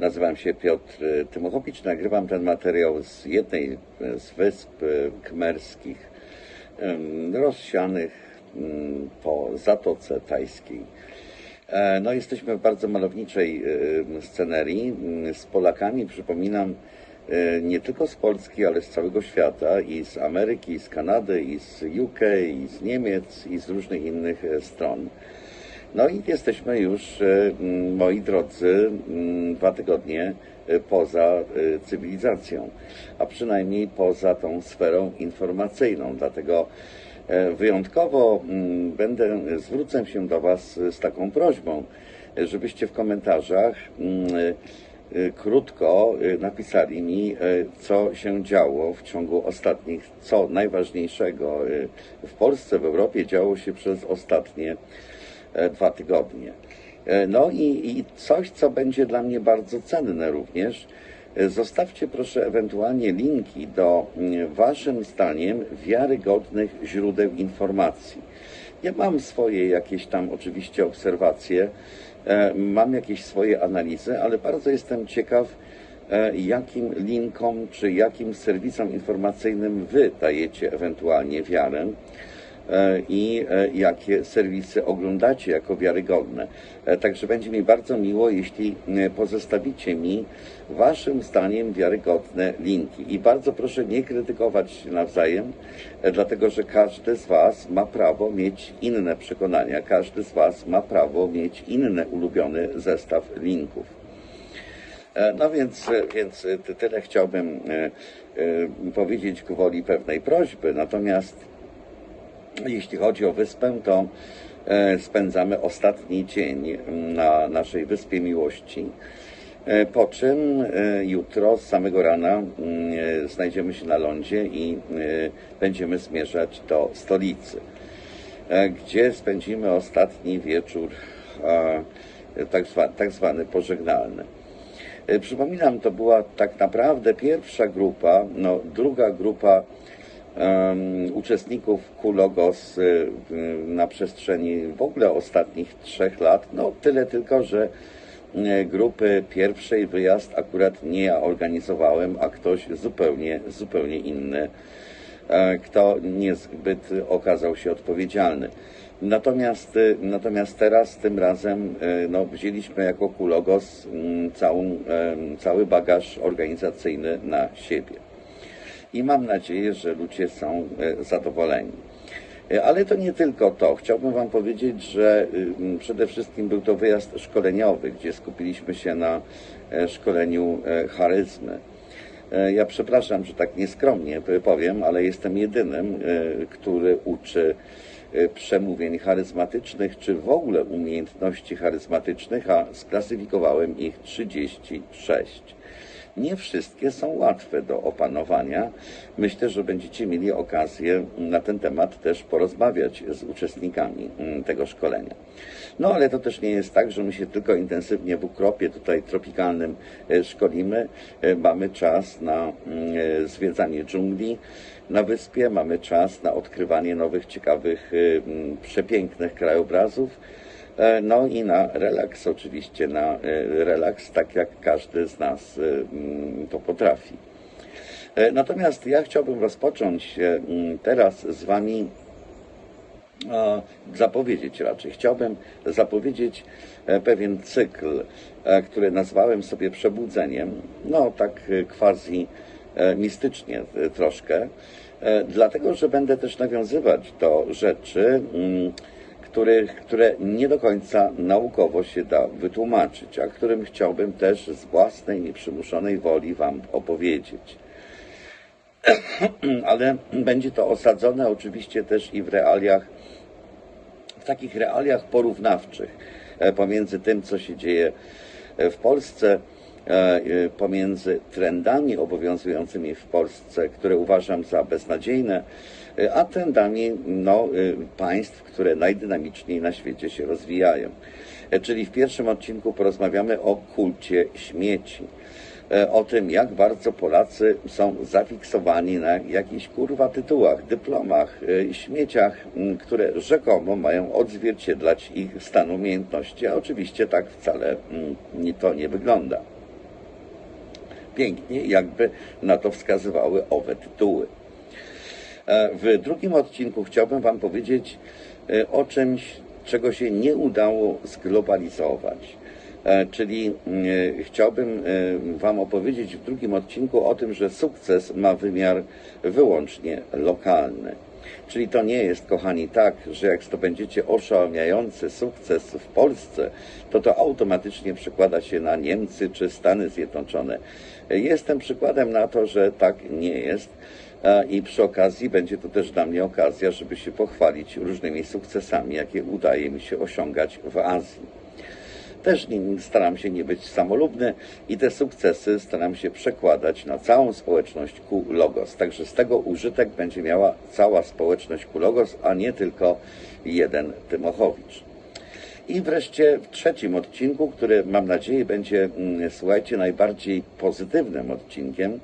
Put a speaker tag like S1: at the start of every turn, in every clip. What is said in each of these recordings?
S1: Nazywam się Piotr e, Tymochowicz. Nagrywam ten materiał z jednej e, z wysp e, kmerskich rozsianych po Zatoce Tajskiej. E, No, jesteśmy w bardzo malowniczej scenerii z Polakami, przypominam, nie tylko z Polski, ale z całego świata i z Ameryki, i z Kanady, i z UK, i z Niemiec, i z różnych innych e, stron. No i jesteśmy już, e, moi drodzy, dwa tygodnie e, poza e, cywilizacją, a przynajmniej poza tą sferą informacyjną. Dlatego wyjątkowo będę, zwrócę się do Was z taką prośbą, żebyście w komentarzach krótko napisali mi, co się działo w ciągu ostatnich, co najważniejszego w Polsce, w Europie działo się przez ostatnie dwa tygodnie. E, No i, i coś, co będzie dla mnie bardzo cenne również, e, zostawcie proszę ewentualnie linki do Waszym zdaniem wiarygodnych źródeł informacji. Ja mam swoje jakieś tam oczywiście obserwacje, e, mam jakieś swoje analizy, ale bardzo jestem ciekaw, e, jakim linkom czy jakim serwisom informacyjnym Wy dajecie ewentualnie wiarę e, i e, jakie serwisy oglądacie jako wiarygodne. E, Także będzie mi bardzo miło, jeśli e, pozostawicie mi Waszym zdaniem wiarygodne linki. I bardzo proszę nie krytykować się nawzajem, e, dlatego że każdy z Was ma prawo mieć inne przekonania, każdy z Was ma prawo mieć inny ulubiony zestaw linków. E, No więc, e, więc e, ty- tyle chciałbym e, e, powiedzieć ku woli pewnej prośby. Natomiast jeśli chodzi o wyspę, to e, spędzamy ostatni dzień na naszej Wyspie Miłości. E, Po czym e, jutro z samego rana mm, znajdziemy się na lądzie i będziemy zmierzać do stolicy, gdzie spędzimy ostatni wieczór, tak, zwa, tak zwany pożegnalny. Przypominam, to była tak naprawdę pierwsza grupa, no druga grupa em, uczestników Kulogos y, na przestrzeni w ogóle ostatnich trzech lat. No tyle tylko, że y, grupy pierwszej wyjazd akurat nie ja organizowałem, a ktoś zupełnie, zupełnie inny, e, kto niezbyt okazał się odpowiedzialny. Natomiast, y, natomiast teraz, tym razem, no, wzięliśmy jako Kulogos mm, całą, cały bagaż organizacyjny na siebie i mam nadzieję, że ludzie są e, zadowoleni. E, Ale to nie tylko to. Chciałbym Wam powiedzieć, że przede wszystkim był to wyjazd szkoleniowy, gdzie skupiliśmy się na e, szkoleniu charyzmy. Ja przepraszam, że tak nieskromnie powiem, ale jestem jedynym, który uczy przemówień charyzmatycznych, czy w ogóle umiejętności charyzmatycznych, a sklasyfikowałem ich 36. Nie wszystkie są łatwe do opanowania. Myślę, że będziecie mieli okazję na ten temat też porozmawiać z uczestnikami mm, tego szkolenia. No ale to też nie jest tak, że my się tylko intensywnie w ukropie tutaj tropikalnym e, szkolimy. E, Mamy czas na mm, e, zwiedzanie dżungli na wyspie, mamy czas na odkrywanie nowych, ciekawych, mm, przepięknych krajobrazów. E, No i na relaks, oczywiście, na e, relaks, tak jak każdy z nas e, mm, to potrafi. Natomiast ja chciałbym rozpocząć mm, teraz z Wami zapowiedzieć raczej. Chciałbym zapowiedzieć pewien cykl, który nazwałem sobie przebudzeniem, no tak quasi mistycznie troszkę, dlatego że będę też nawiązywać do rzeczy, których, które nie do końca naukowo się da wytłumaczyć, a którym chciałbym też z własnej, nieprzymuszonej woli Wam opowiedzieć. Ale będzie to osadzone oczywiście też i w realiach, w takich realiach porównawczych e, pomiędzy tym, co się dzieje w Polsce, pomiędzy trendami obowiązującymi w Polsce, które uważam za beznadziejne, e, a trendami no, e, państw, które najdynamiczniej na świecie się rozwijają. E, Czyli w pierwszym odcinku porozmawiamy o kulcie śmieci e, o tym, jak bardzo Polacy są zafiksowani na jakichś kurwa tytułach, dyplomach, e, śmieciach, które rzekomo mają odzwierciedlać ich stan umiejętności, a oczywiście tak wcale to nie wygląda. Pięknie, jakby na to wskazywały owe tytuły. E, W drugim odcinku chciałbym Wam powiedzieć e, o czymś, czego się nie udało zglobalizować. E, Czyli mm, chciałbym Wam opowiedzieć w drugim odcinku o tym, że sukces ma wymiar wyłącznie lokalny. Czyli to nie jest, kochani, tak, że jak zdobędziecie oszałamiający sukces w Polsce, to to automatycznie przekłada się na Niemcy czy Stany Zjednoczone. Jestem przykładem na to, że tak nie jest. I przy okazji będzie to też dla mnie okazja, żeby się pochwalić różnymi sukcesami, jakie udaje mi się osiągać w Azji. Też nie, staram się nie być samolubny i te sukcesy staram się przekładać na całą społeczność Q Logos. Także z tego użytek będzie miała cała społeczność Q Logos, a nie tylko jeden Tymochowicz. I wreszcie w trzecim odcinku, który mam nadzieję będzie, mm, słuchajcie, najbardziej pozytywnym odcinkiem,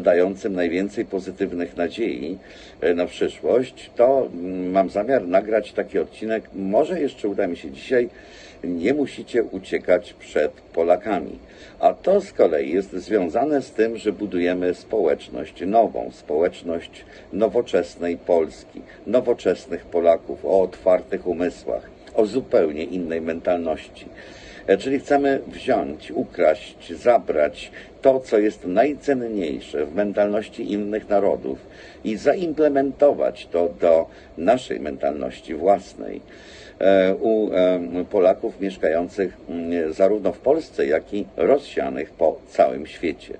S1: dającym najwięcej pozytywnych nadziei e, na przyszłość, to mm, mam zamiar nagrać taki odcinek. Może jeszcze uda mi się dzisiaj. Nie musicie uciekać przed Polakami. A to z kolei jest związane z tym, że budujemy społeczność nową, społeczność nowoczesnej Polski, nowoczesnych Polaków o otwartych umysłach, o zupełnie innej mentalności. E, Czyli chcemy wziąć, ukraść, zabrać to, co jest najcenniejsze w mentalności innych narodów i zaimplementować to do naszej mentalności własnej e, u e, Polaków mieszkających mm, zarówno w Polsce, jak i rozsianych po całym świecie.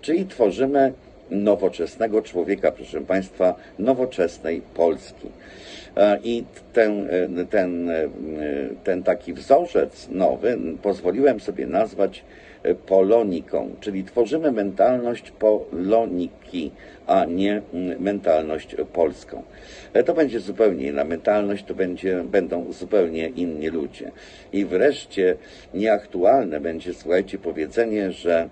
S1: Czyli tworzymy nowoczesnego człowieka, proszę Państwa, nowoczesnej Polski. E, I ten, e, ten, e, ten taki wzorzec nowy pozwoliłem sobie nazwać poloniką, czyli tworzymy mentalność poloniki, a nie mm, mentalność polską. To będzie zupełnie inna mentalność, to będzie, będą zupełnie inni ludzie. I wreszcie nieaktualne będzie, słuchajcie, powiedzenie, że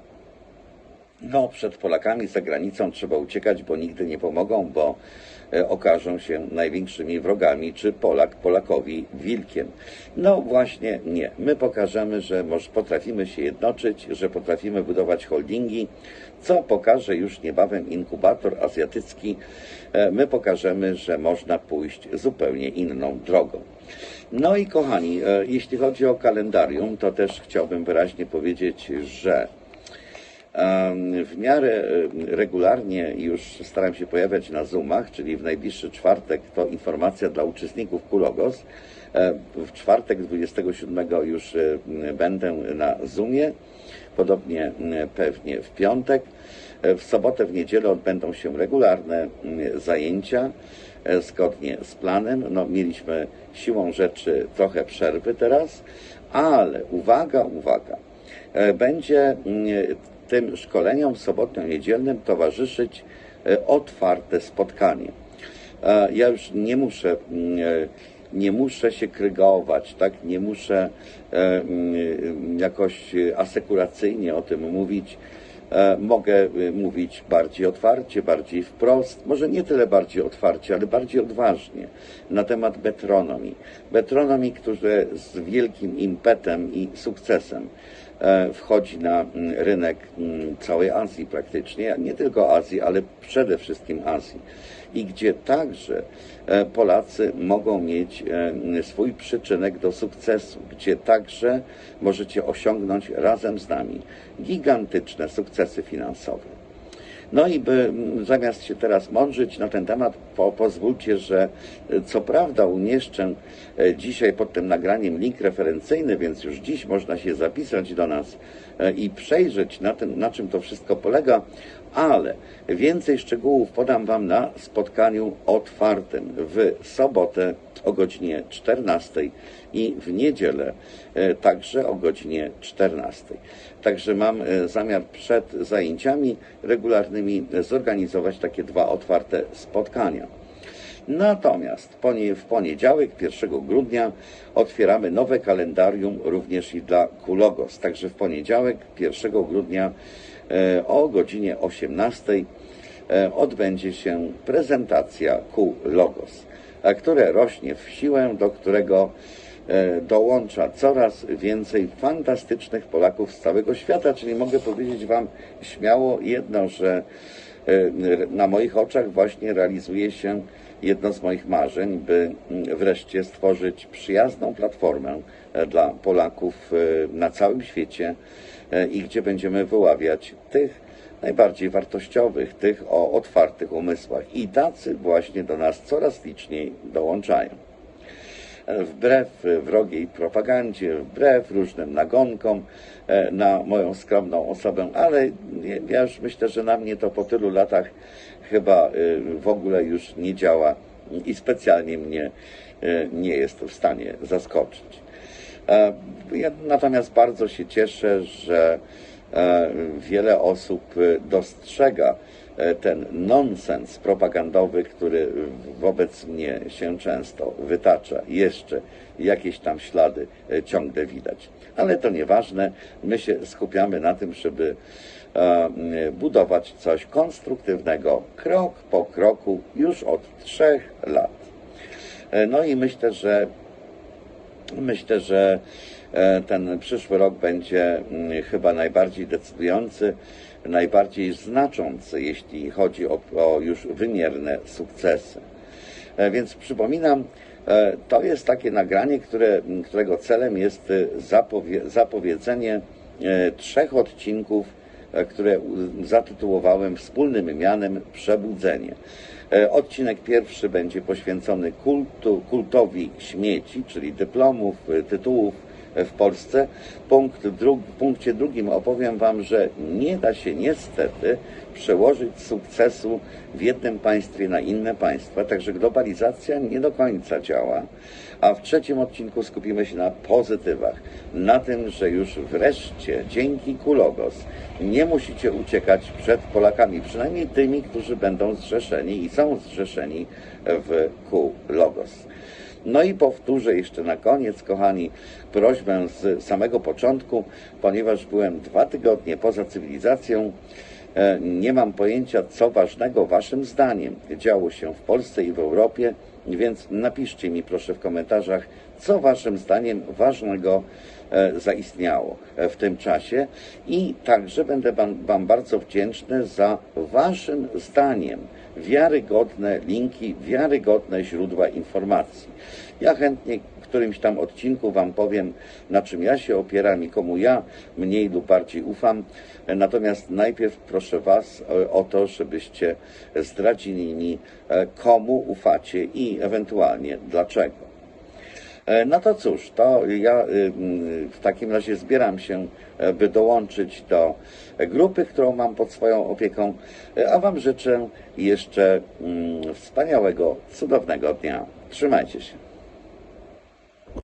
S1: no, przed Polakami za granicą trzeba uciekać, bo nigdy nie pomogą, bo okażą się największymi wrogami, czy Polak Polakowi wilkiem. No właśnie nie. My pokażemy, że może potrafimy się jednoczyć, że potrafimy budować holdingi, co pokaże już niebawem inkubator azjatycki. E, My pokażemy, że można pójść zupełnie inną drogą. No i kochani, e, jeśli chodzi o kalendarium, to też chciałbym wyraźnie powiedzieć, że W miarę e, regularnie już staram się pojawiać na Zoomach, czyli w najbliższy czwartek to informacja dla uczestników Kulogos. E, W czwartek 27 już e, będę na Zoomie, podobnie pewnie w piątek. W sobotę, w niedzielę odbędą się regularne zajęcia zgodnie z planem. No, mieliśmy siłą rzeczy trochę przerwy teraz, ale uwaga, uwaga, będzie tym szkoleniom sobotnio-niedzielnym towarzyszyć e, otwarte spotkanie. E, Ja już nie muszę, mm, e, nie muszę się krygować, tak? Nie muszę mm, jakoś asekuracyjnie o tym mówić. Mogę mówić bardziej otwarcie, bardziej wprost, może nie tyle bardziej otwarcie, ale bardziej odważnie na temat metronomii. Metronomii, które z wielkim impetem i sukcesem wchodzi na mm, rynek mm, całej Azji praktycznie, nie tylko Azji, ale przede wszystkim Azji. I gdzie także e, Polacy mogą mieć e, swój przyczynek do sukcesu, gdzie także możecie osiągnąć razem z nami gigantyczne sukcesy finansowe. No i by mm, zamiast się teraz mądrzyć na ten temat, po, pozwólcie, że e, co prawda umieszczę e, dzisiaj pod tym nagraniem link referencyjny, więc już dziś można się zapisać do nas e, i przejrzeć na tym, na czym to wszystko polega, ale więcej szczegółów podam Wam na spotkaniu otwartym w sobotę o godzinie 14 i w niedzielę e, także o godzinie 14. Także mam e, zamiar przed zajęciami regularnymi zorganizować takie dwa otwarte spotkania. Natomiast w poniedziałek, 1 grudnia, otwieramy nowe kalendarium również i dla Kulogos. Także w poniedziałek, 1 grudnia e, o godzinie 18 e, odbędzie się prezentacja Q Logos, e, które rośnie w siłę, do którego e, dołącza coraz więcej fantastycznych Polaków z całego świata, czyli mogę powiedzieć Wam śmiało jedno, że e, na moich oczach właśnie realizuje się jedno z moich marzeń, by wreszcie stworzyć przyjazną platformę e, dla Polaków na całym świecie i gdzie będziemy wyławiać tych najbardziej wartościowych, tych o otwartych umysłach. I tacy właśnie do nas coraz liczniej dołączają wbrew wrogiej propagandzie, wbrew różnym nagonkom e, na moją skromną osobę, ale ja już myślę, że na mnie to po tylu latach chyba e, w ogóle już nie działa i specjalnie mnie e, nie jest w stanie zaskoczyć. Ja natomiast bardzo się cieszę, że wiele osób e, dostrzega e, ten nonsens propagandowy, który wobec mnie się często wytacza. Jeszcze jakieś tam ślady e, ciągle widać. Ale to nieważne. My się skupiamy na tym, żeby e, budować coś konstruktywnego krok po kroku już od trzech lat. E, No i myślę, że Myślę, że e, ten przyszły rok będzie mm, chyba najbardziej decydujący, najbardziej znaczący, jeśli chodzi o, o już wymierne sukcesy. E, Więc przypominam, e, to jest takie nagranie, które, którego celem jest e, zapowie, zapowiedzenie e, trzech odcinków, e, które zatytułowałem wspólnym mianem Przebudzenie. E, Odcinek pierwszy będzie poświęcony kultu, kultowi śmieci, czyli dyplomów, e, tytułów e, w Polsce. Punkt w punkcie drugim opowiem Wam, że nie da się niestety przełożyć sukcesu w jednym państwie na inne państwa, także globalizacja nie do końca działa. A w trzecim odcinku skupimy się na pozytywach, na tym, że już wreszcie dzięki Kulogos nie musicie uciekać przed Polakami, przynajmniej tymi, którzy będą zrzeszeni i są zrzeszeni w Kulogos. No i powtórzę jeszcze na koniec, kochani, prośbę z samego początku, ponieważ byłem dwa tygodnie poza cywilizacją, e, nie mam pojęcia, co ważnego Waszym zdaniem działo się w Polsce i w Europie, więc napiszcie mi proszę w komentarzach, co Waszym zdaniem ważnego e, zaistniało e, w tym czasie. I także będę wam, wam bardzo wdzięczny za Waszym zdaniem wiarygodne linki, wiarygodne źródła informacji. Ja chętnie w którymś tam odcinku Wam powiem, na czym ja się opieram i komu ja mniej lub bardziej ufam. Natomiast najpierw proszę Was o to, żebyście zdradzili mi, e, komu ufacie i ewentualnie dlaczego. E, No to cóż, to ja y, mm, w takim razie zbieram się, e, by dołączyć do grupy, którą mam pod swoją opieką, E, a Wam życzę jeszcze mm, wspaniałego, cudownego dnia. Trzymajcie się.